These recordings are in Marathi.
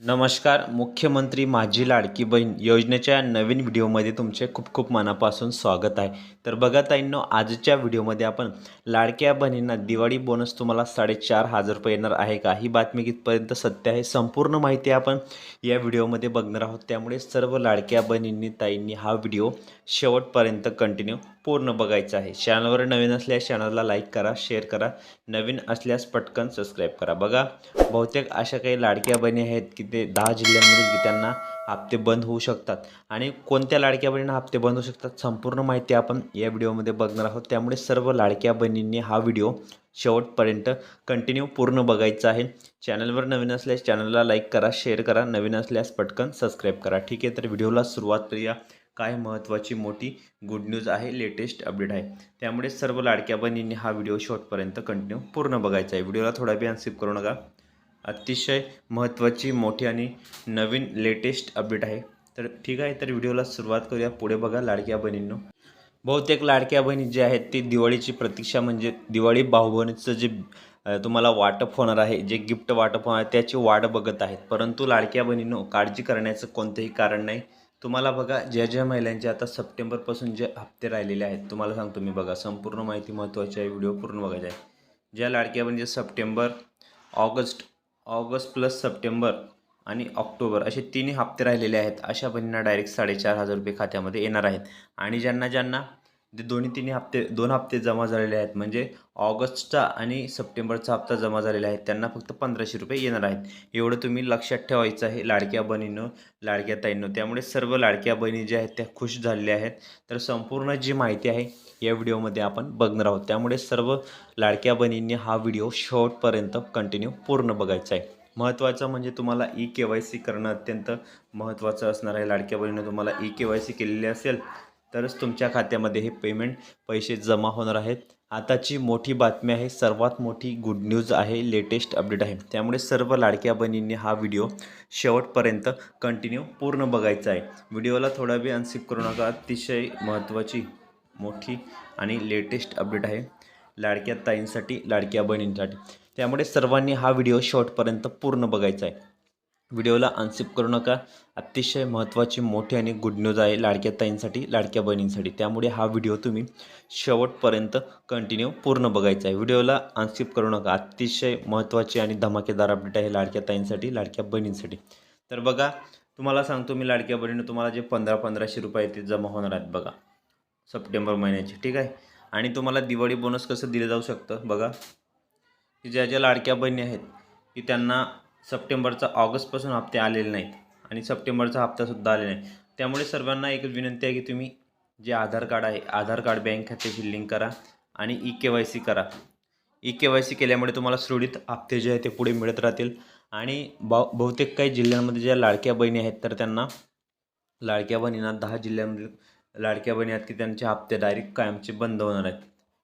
नमस्कार मुख्यमंत्री माझी लाडकी बहीण योजनेच्या नवीन व्हिडिओमध्ये तुमचे खूप खूप मनापासून स्वागत आहे. तर बघा ताईंनो आजच्या व्हिडिओमध्ये आपण लाडक्या बहिणींना दिवाळी बोनस तुम्हाला साडेचार हजार रुपये येणार आहे का? ही बातमी कितपर्यंत सत्य आहे. संपूर्ण माहिती आपण या व्हिडिओमध्ये बघणार आहोत. त्यामुळे सर्व लाडक्या बहिणींनी ताईंनी हा व्हिडिओ शेवटपर्यंत कंटिन्यू पूर्ण बघायचं आहे. चॅनलवर नवीन असल्यास चॅनलला लाईक करा शेअर करा. नवीन असल्यास पटकन सबस्क्राईब करा. बघा बहुतेक अशा काही लाडक्या बहिणी आहेत की ते दहा जिल्ह्यांमध्ये त्यांना हप्ते बंद होऊ शकतात. आणि कोणत्या लाडक्या बहिणींना हप्ते बंद होऊ शकतात संपूर्ण माहिती आपण या व्हिडिओमध्ये बघणार आहोत. त्यामुळे सर्व लाडक्या बहिणींनी हा व्हिडिओ शेवटपर्यंत कंटिन्यू पूर्ण बघायचा आहे. चॅनलवर नवीन असल्यास चॅनलला लाईक करा शेअर करा. नवीन असल्यास पटकन सबस्क्राईब करा. ठीक आहे तर व्हिडिओला सुरुवात करूया. काय महत्त्वाची मोठी गुड न्यूज आहे लेटेस्ट अपडेट आहे. त्यामुळे सर्व लाडक्या बहिणींनी हा व्हिडिओ शॉर्टपर्यंत कंटिन्यू पूर्ण बघायचा आहे. व्हिडिओला थोडा बी अनसिप करू नका. अतिशय महत्त्वाची मोठी आणि नवीन लेटेस्ट अपडेट आहे. तर ठीक आहे तर व्हिडिओला सुरुवात करूया. पुढे बघा लाडक्या बहिणींनो. बहुतेक लाडक्या बहिणी जे आहेत ती दिवाळीची प्रतीक्षा म्हणजे दिवाळी भाऊबहिणीचं जे तुम्हाला वाटप होणार आहे जे गिफ्ट वाटप होणार आहे त्याची वाट बघत आहेत. परंतु लाडक्या बहिणींनो काळजी करण्याचं कोणतंही कारण नाही. तुम्हाला बघा ज्या ज्या महिलांचे आता सप्टेंबरपासून जे हप्ते राहिलेले आहेत तुम्हाला सांगतो मी बघा संपूर्ण माहिती महत्त्वाची आहे व्हिडिओ पूर्ण बघायचा आहे. ज्या लाडक्या म्हणजे September August August plus September आणि ऑक्टोबर असे तिन्ही हप्ते राहिलेले आहेत अशा बहिणींना डायरेक्ट साडेचार हजार रुपये खात्यामध्ये येणार आहेत. आणि ज्यांना ज्यांना जे दोन्ही तिन्ही हप्ते दोन हप्ते जमा झालेले आहेत. म्हणजे ऑगस्टचा आणि सप्टेंबरचा हप्ता जमा झालेला आहे. त्यांना फक्त पंधराशे रुपये येणार आहेत. एवढं तुम्ही लक्षात ठेवायचं आहे लाडक्या बहिणीनं लाडक्या ताईंनो. त्यामुळे सर्व लाडक्या बहिणी ज्या आहेत त्या खुश झालेल्या आहेत. तर संपूर्ण जी माहिती आहे या व्हिडिओमध्ये आपण बघणार आहोत. त्यामुळे सर्व लाडक्या बहिणींनी हा व्हिडिओ शेवटपर्यंत कंटिन्यू पूर्ण बघायचा आहे. महत्त्वाचं म्हणजे तुम्हाला ई के वाय सी करणं अत्यंत महत्त्वाचं असणार आहे. लाडक्या बहिणीनं तुम्हाला ई के वाय सी केलेली असेल तरच तुमच्या खात्यामध्ये हे पेमेंट पैसे जमा होणार आहेत. आताची मोठी बातमी आहे सर्वात मोठी गुड न्यूज आहे लेटेस्ट अपडेट आहे. त्यामुळे सर्व लाडक्या बहिणींनी हा व्हिडिओ शेवटपर्यंत कंटिन्यू पूर्ण बघायचा आहे. व्हिडिओला थोडा वेळ अनसिप करू नका अतिशय महत्त्वाची मोठी आणि लेटेस्ट अपडेट आहे. लाडक्या ताईंसाठी लाडक्या बहिणींसाठी. त्यामुळे सर्वांनी हा व्हिडिओ शेवटपर्यंत पूर्ण बघायचा आहे. व्हिडिओला अनसिप करू नका. अतिशय महत्त्वाची मोठी आणि गुड न्यूज आहे लाडक्या ताईंसाठी लाडक्या बहिणींसाठी. त्यामुळे हा व्हिडिओ तुम्ही शेवटपर्यंत कंटिन्यू पूर्ण बघायचा आहे. व्हिडिओला अनसिप करू नका. अतिशय महत्त्वाची आणि धमाकेदार अपडेट आहे लाडक्या ताईंसाठी लाडक्या बहिणींसाठी. तर बघा तुम्हाला सांगतो मी लाडक्या बहिणीनं तुम्हाला जे पंधरा पंधराशे रुपये ते जमा होणार आहेत बघा. सप्टेंबर महिन्याचे ठीक आहे? आणि तुम्हाला दिवाळी बोनस कसं दिलं जाऊ शकतं बघा? की ज्या ज्या लाडक्या बहिणी आहेत की त्यांना सप्टेंबरचा ऑगस्टपासून हप्ते आलेले नाहीत आणि सप्टेंबरचा हप्तासुद्धा आले नाही. त्यामुळे सर्वांना एकच विनंती आहे की तुम्ही जे आधार कार्ड आहे आधार कार्ड बँक खात्याशी लिंक करा आणि ई के वाय सी करा. ई के वाय सी केल्यामुळे तुम्हाला सुरळीत हप्ते जे आहे ते पुढे मिळत राहतील आणि बा बहुतेक काही जिल्ह्यांमध्ये ज्या लाडक्या बहिणी आहेत तर त्यांना लाडक्या बहिणींना दहा जिल्ह्यांमध्ये लाडक्या बहिणी आहेत की त्यांचे हप्ते डायरेक्ट कायमचे बंद होणार आहेत.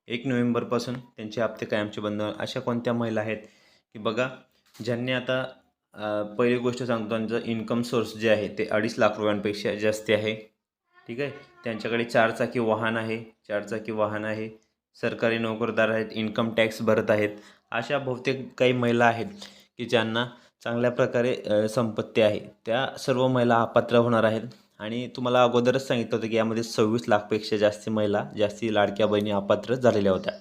एक नोव्हेंबरपासून त्यांचे हप्ते कायमचे बंद होणार अशा कोणत्या महिला आहेत की बघा ज्यांनी आता पहिली गोष्ट सांगतो त्यांचं इन्कम सोर्स जे आहे ते अडीच लाख रुपयांपेक्षा जास्ती आहे. ठीक आहे? त्यांच्याकडे चारचाकी वाहन आहे चारचाकी वाहन आहे सरकारी नोकरदार आहेत इन्कम टॅक्स भरत आहेत. अशा बहुतेक काही महिला आहेत की ज्यांना चांगल्या प्रकारे संपत्ती आहे. त्या सर्व महिला अपात्र होणार आहेत. आणि तुम्हाला अगोदरच सांगितलं होतं की यामध्ये सव्वीस लाखपेक्षा जास्ती महिला जास्ती लाडक्या बहिणी अपात्र झालेल्या होत्या.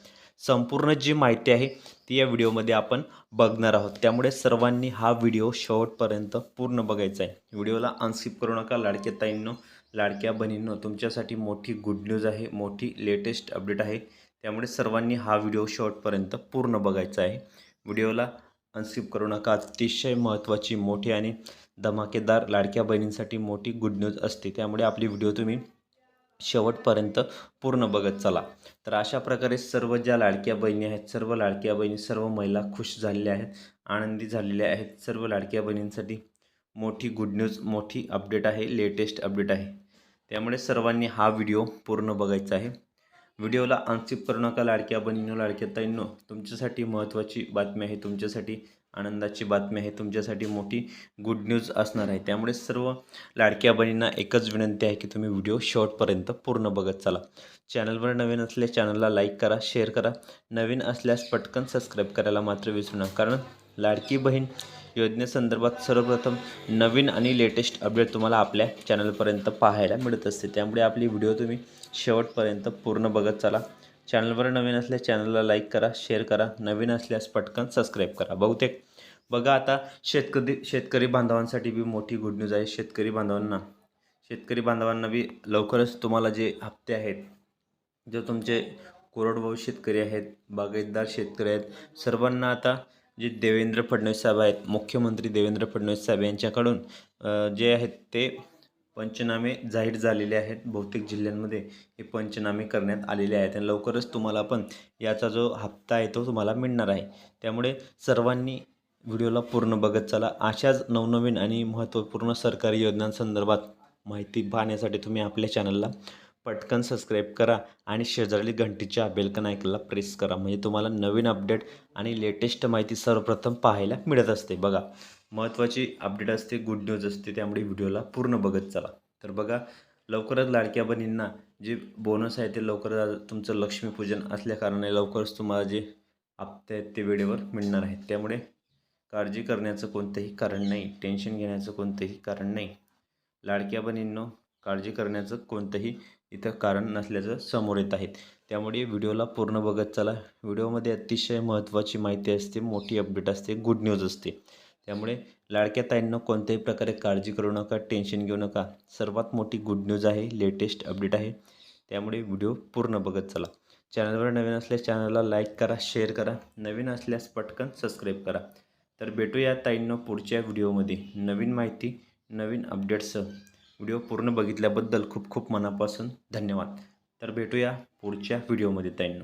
संपूर्ण जी माहिती आहे ती या व्हिडिओमध्ये आपण बघणार आहोत. त्यामुळे सर्वांनी हा व्हिडिओ शेवटपर्यंत पूर्ण बघायचा आहे. व्हिडिओला अनस्किप करू नका लाडक्या ताईंनो लाडक्या बहिणींनो तुमच्यासाठी मोठी गुड न्यूज आहे मोठी लेटेस्ट अपडेट आहे. त्यामुळे सर्वांनी हा व्हिडिओ शेवटपर्यंत पूर्ण बघायचा आहे. व्हिडिओला अनस्किप करू नका अतिशय महत्त्वाची मोठी आणि धमाकेदार लाडक्या बहिणींसाठी मोठी गुड न्यूज असते. त्यामुळे आपली व्हिडिओ तुम्ही शेवटपर्यंत पूर्ण बघत चला. तर अशा प्रकारे सर्व ज्या लाडक्या बहिणी आहेत सर्व लाडक्या बहिणी सर्व महिला खुश झालेल्या आहेत आनंदी झालेल्या आहेत सर्व लाडक्या बहिणींसाठी मोठी गुड न्यूज मोठी अपडेट आहे लेटेस्ट अपडेट आहे. त्यामुळे सर्वांनी हा व्हिडिओ पूर्ण बघायचा आहे. व्हिडिओला अनसिप करू नका लाडक्या बहिणीनो लाडक्या ताईंनो. तुमच्यासाठी महत्त्वाची बातमी आहे तुमच्यासाठी आनंदाची बातमी आहे. तुमच्यासाठी मोठी गुड न्यूज असणार आहे. त्यामुळे सर्व लाडक्या बहिणींना एकच विनंती आहे की तुम्ही व्हिडिओ शेवटपर्यंत पूर्ण बघत चला. चॅनलवर नवीन असल्यास चॅनलला लाईक करा शेअर करा. नवीन असल्यास पटकन सबस्क्राईब करायला मात्र विसरू नका. कारण लाडकी बहीण योजनेसंदर्भात सर्वप्रथम नवीन आणि लेटेस्ट अपडेट तुम्हाला आपल्या चॅनलपर्यंत पाहायला मिळत असते. त्यामुळे आपली व्हिडिओ तुम्ही शेवटपर्यंत पूर्ण बघत चला. चॅनलवर नवीन असल्यास चॅनलला लाईक करा शेअर करा. नवीन असल्यास पटकन सबस्क्राईब करा. बहुतेक बघा आता शेतकरी शेतकरी बांधवांसाठी बी मोठी गुड न्यूज आहे. शेतकरी बांधवांना शेतकरी बांधवांना बी लवकरच तुम्हाला जे हप्ते आहेत जे तुमचे कोरडवाहू शेतकरी आहेत बागायतदार शेतकरी आहेत सर्वांना आता जे देवेंद्र फडणवीस साहेब आहेत मुख्यमंत्री देवेंद्र फडणवीस साहेब यांच्याकडून जे आहेत ते पंचनामे जाहीर झालेले आहेत. बहुतेक जिल्ह्यांमध्ये हे पंचनामे करण्यात आलेले आहेत. आणि लवकरच तुम्हाला पण याचा जो हप्ता आहे तो तुम्हाला मिळणार आहे. त्यामुळे सर्वांनी व्हिडिओला पूर्ण बघत चला. अशाच नवनवीन आणि महत्त्वपूर्ण सरकारी योजनांसंदर्भात माहिती पाहण्यासाठी तुम्ही आपल्या चॅनलला पटकन सबस्क्राईब करा आणि शेजारी घंटीच्या बेलकन ऐकला प्रेस करा. म्हणजे तुम्हाला नवीन अपडेट आणि लेटेस्ट माहिती सर्वप्रथम पाहायला मिळत असते. बघा महत्त्वाची अपडेट असते गुड न्यूज असते त्यामुळे व्हिडिओला पूर्ण बघत चला. तर बघा लवकरच लाडक्या बहिणींना जे बोनस आहे ते लवकरच तुमचं लक्ष्मीपूजन असल्याकारणाने लवकरच तुम्हाला जे हप्ते आहेत ते वेळेवर मिळणार आहेत. त्यामुळे काळजी करण्याचं कोणतंही कारण नाही टेन्शन घेण्याचं कोणतंही कारण नाही. लाडक्या बहिणींनो काळजी करण्याचं कोणतंही इथं कारण नसल्याचं समोर येत आहेत त्यामुळे व्हिडिओला पूर्ण बघत चला. व्हिडिओमध्ये अतिशय महत्त्वाची माहिती असते मोठी अपडेट असते गुड न्यूज असते. त्यामुळे लाडक्या ताईंना कोणत्याही प्रकारे काळजी करू नका टेन्शन घेऊ नका. सर्वात मोठी गुड न्यूज आहे लेटेस्ट अपडेट आहे. त्यामुळे व्हिडिओ पूर्ण बघत चला. चॅनलवर नवीन असल्यास चॅनलला लाईक करा शेअर करा. नवीन असल्यास पटकन सबस्क्राईब करा. तर भेटूया ताईंना पुढच्या व्हिडिओमध्ये. नवीन माहिती नवीन अपडेट्ससह व्हिडिओ पूर्ण बघितल्याबद्दल खूप खूप मनापासून धन्यवाद. तर भेटूया पुढच्या व्हिडिओमध्ये ताईंना.